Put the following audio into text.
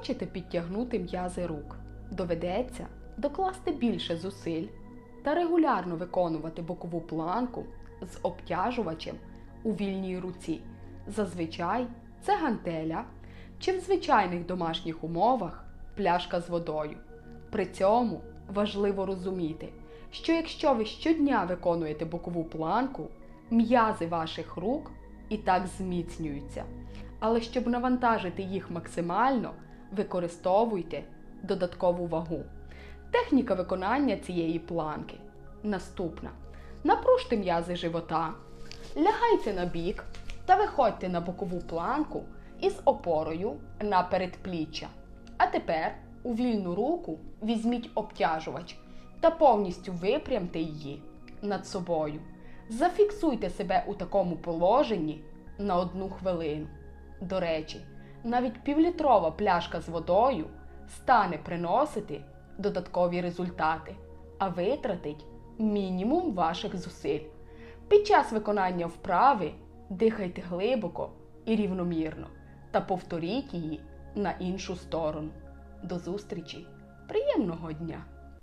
Хочете підтягнути м'язи рук? Доведеться докласти більше зусиль та регулярно виконувати бокову планку з обтяжувачем у вільній руці. Зазвичай це гантеля чи в звичайних домашніх умовах пляшка з водою. При цьому важливо розуміти, що якщо ви щодня виконуєте бокову планку, м'язи ваших рук і так зміцнюються. Але щоб навантажити їх максимально, використовуйте додаткову вагу. Техніка виконання цієї планки наступна: напружте м'язи живота, лягайте на бік та виходьте на бокову планку із опорою на передпліччя. А тепер у вільну руку візьміть обтяжувач та повністю випрямте її над собою. Зафіксуйте себе у такому положенні на одну хвилину. До речі, навіть півлітрова пляшка з водою стане приносити додаткові результати, а витратить мінімум ваших зусиль. Під час виконання вправи дихайте глибоко і рівномірно та повторіть її на іншу сторону. До зустрічі! Приємного дня!